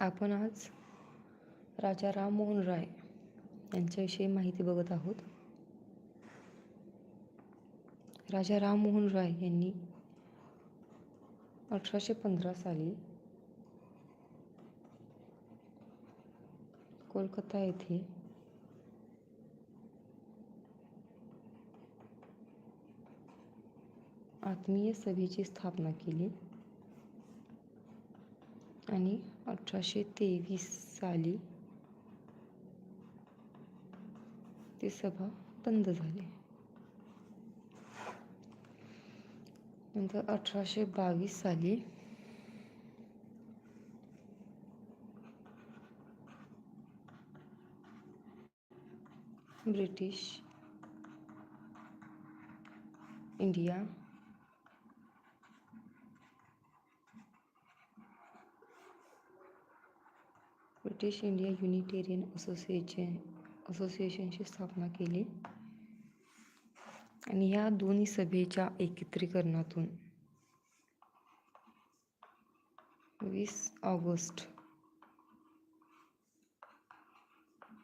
आपण आज राजा राममोहन राय यांच्याविषयी माहिती बघत आहोत. राजा राममोहन राय यांनी अठराशे पंधरा साली कोलकाता येथे आत्मीय सभेची स्थापना केली. आणि अठराशे तेवीस साली ती सभा बंद झाली. नंतर अठराशे बावीस साली British India British India Unitarian Association असोसिएशनची स्थापना केली. आणि या दोन्ही सभेच्या एकत्रीकरणातून वीस ऑगस्ट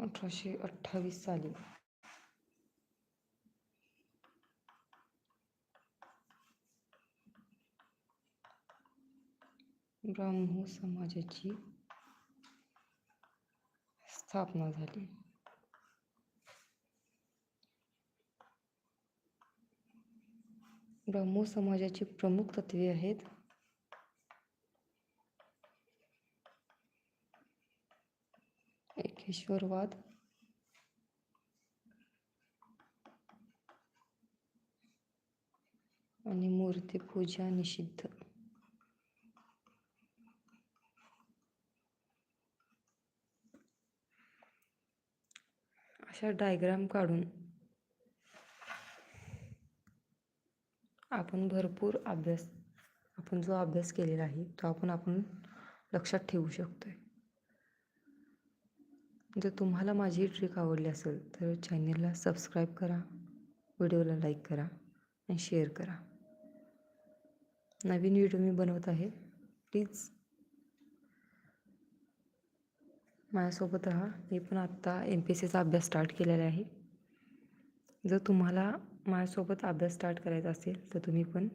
अठराशे अठ्ठावीस साली. ब्राह्मो समाजाची स्थापना झाली. ब्राह्मो समाजाची प्रमुख तत्वे आहेत. एकेश्वरवाद. आणि मूर्तिपूजा निषिद्ध. अशा डायग्राम काढून आपण भरपूर अभ्यास आपण जो अभ्यास केलेला आहे तो आपण आपण लक्षात ठेवू शकतो आहे जर तुम्हाला माझी ट्रिक आवडली असेल तर चॅनलला सबस्क्राईब करा व्हिडिओला लाईक करा आणि शेअर करा. नवीन व्हिडिओ मी बनवत आहे. प्लीज माझ्यासोबत राहा. मी पण आत्ता एम पी एस सीचा अभ्यास स्टार्ट केलेला आहे. जर तुम्हाला माझ्यासोबत अभ्यास स्टार्ट करायचा असेल तर तुम्ही पण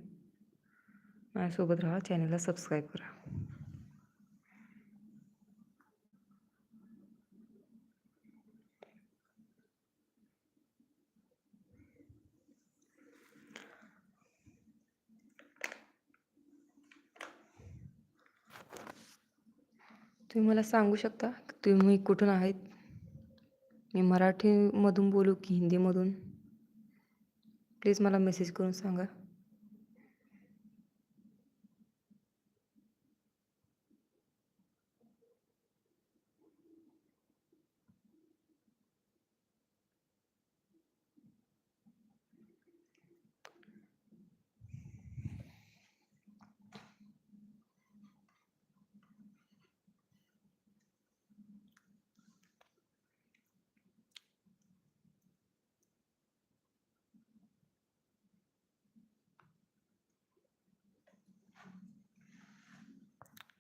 माझ्यासोबत राहा. चॅनलला सबस्क्राईब करा. तुम्ही मला सांगू शकता? तुम्ही कुठून आहेत? मी मराठीमधून बोलू की हिंदीमधून? प्लीज मला मेसेज करून सांगा.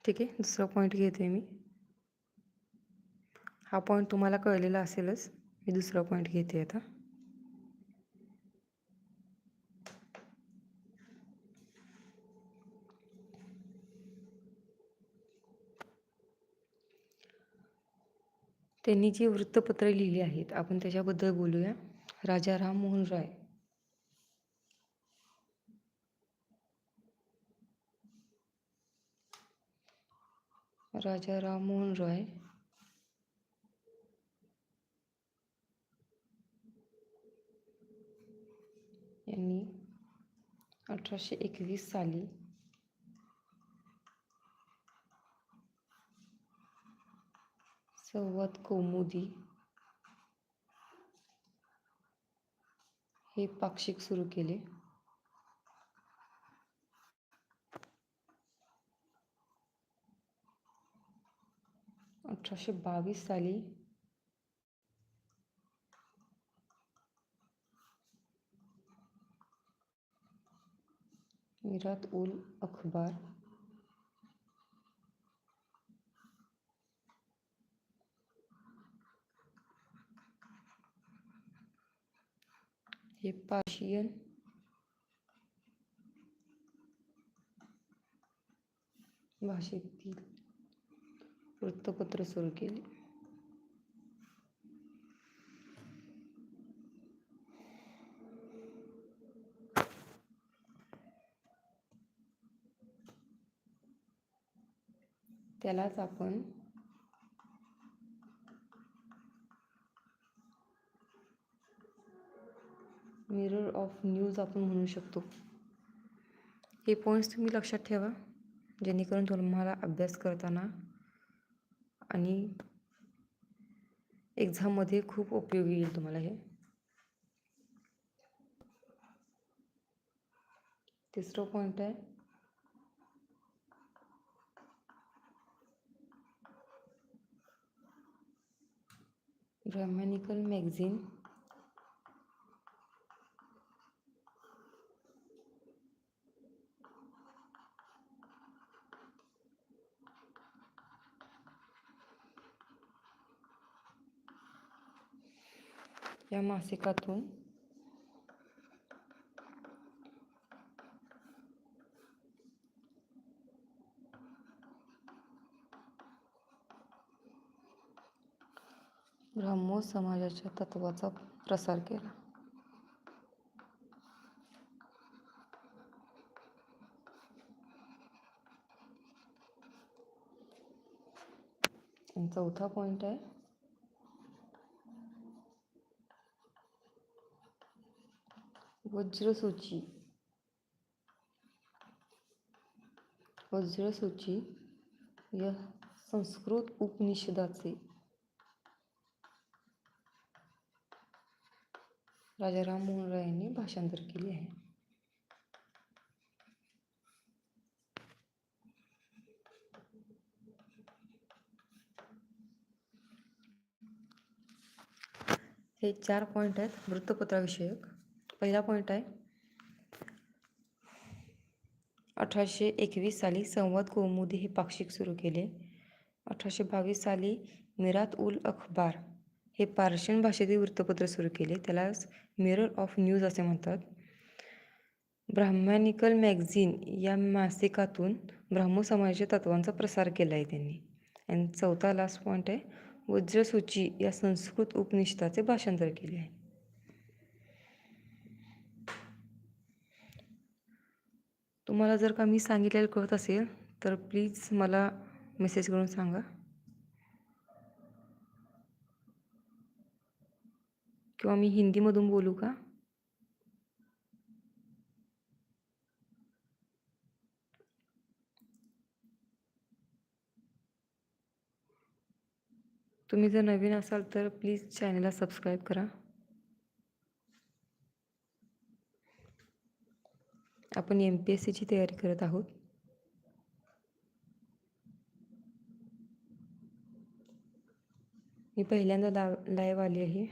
ठीक आहे दुसरा पॉईंट घेते मी. हा पॉईंट तुम्हाला कळलेला असेलच. मी दुसरा पॉईंट घेते आता. त्यांनी जी वृत्तपत्रे लिहिली आहेत आपण त्याच्याबद्दल बोलूया. राजा राममोहन राय. राजा राममोहन रॉय. यांनी अठराशे एकवीस साली संवाद कौमुदी हे पाक्षिक सुरू केले. अठराशे बावीस साली मिरात उल अखबार हे पाशियन भाषेतील वृत्तपत्र सुरू केले. त्यालाच आपण मिरर ऑफ न्यूज आपण म्हणू शकतो. हे पॉईंट्स तुम्ही लक्षात ठेवा जेणेकरून तुम्हाला अभ्यास करताना आणि एक्झाममध्ये खूप उपयोगी येईल तुम्हाला हे. तिसरं पॉईंट आहे. ग्रामॅनिकल मॅगझिन या मासिकातून. ब्राह्मो समाजाच्या तत्वाचा प्रसार केला. चौथा पॉईंट आहे वज्रसूची. वज्रसूची या संस्कृत उपनिषदाचे राजा राममोहन राय यांनी भाषांतर केले आहे. हे चार पॉईंट आहेत वृत्तपत्राविषयक. पहिला पॉईंट आहे. अठराशे एकवीस साली संवाद कौमुदी हे पाक्षिक सुरू केले. अठराशे बावीस साली मिरात उल अखबार हे पार्शियन भाषेतील वृत्तपत्र सुरू केले. त्यालाच मिरर ऑफ न्यूज असे म्हणतात. ब्राह्मॅनिकल मॅगझिन या मासिकातून ब्राह्मो समाजाच्या तत्वांचा प्रसार केला आहे त्यांनी. आणि चौथा लास्ट पॉईंट आहे. वज्रसूची या संस्कृत उपनिषदाचे भाषांतर केले आहे. तुम्हाला जर का मी सांगितलेलं कळत असेल तर प्लीज मला मेसेज करून सांगा. किंवा मी हिंदीमधून बोलू का? तुम्ही जर नवीन असाल तर प्लीज चॅनलला सबस्क्राईब करा. आपण एम पी एस सीची तयारी करत आहोत. मी पहिल्यांदा ला लाईव्ह आली आहे.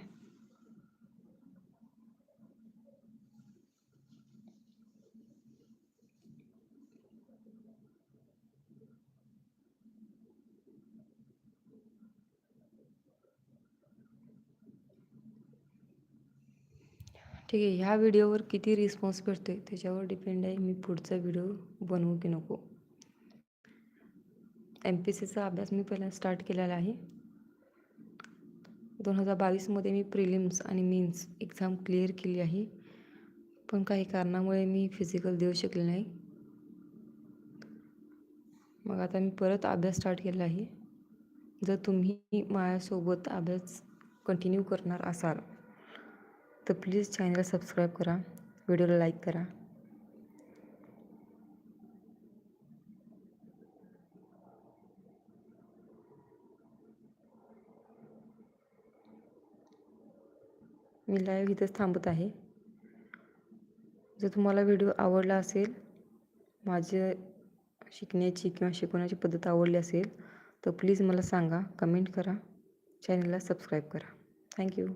ठीक आहे ह्या व्हिडिओवर किती रिस्पॉन्स भेटतो आहे त्याच्यावर डिपेंड आहे मी पुढचा व्हिडिओ बनवू की नको? एम पी सीचा अभ्यास मी पहिला स्टार्ट केलेला आहे. दोन हजार बावीसमध्ये मी प्रिलिम्स आणि मीन्स एक्झाम क्लिअर केली आहे. पण काही कारणामुळे मी फिजिकल देऊ शकले नाही. मग आता मी परत अभ्यास स्टार्ट केला आहे. जर तुम्ही माझ्यासोबत अभ्यास कंटिन्यू करणार असाल तर प्लीज चॅनलला सबस्क्राईब करा व्हिडिओला लाईक करा। मी लाईव्ह इथंच थांबत आहे. जर तुम्हाला व्हिडिओ आवडला असेल माझे शिकण्याची किंवा शिकवण्याची पद्धत आवडली असेल तर प्लीज मला सांगा कमेंट करा. चॅनलला सबस्क्राईब करा. थँक्यू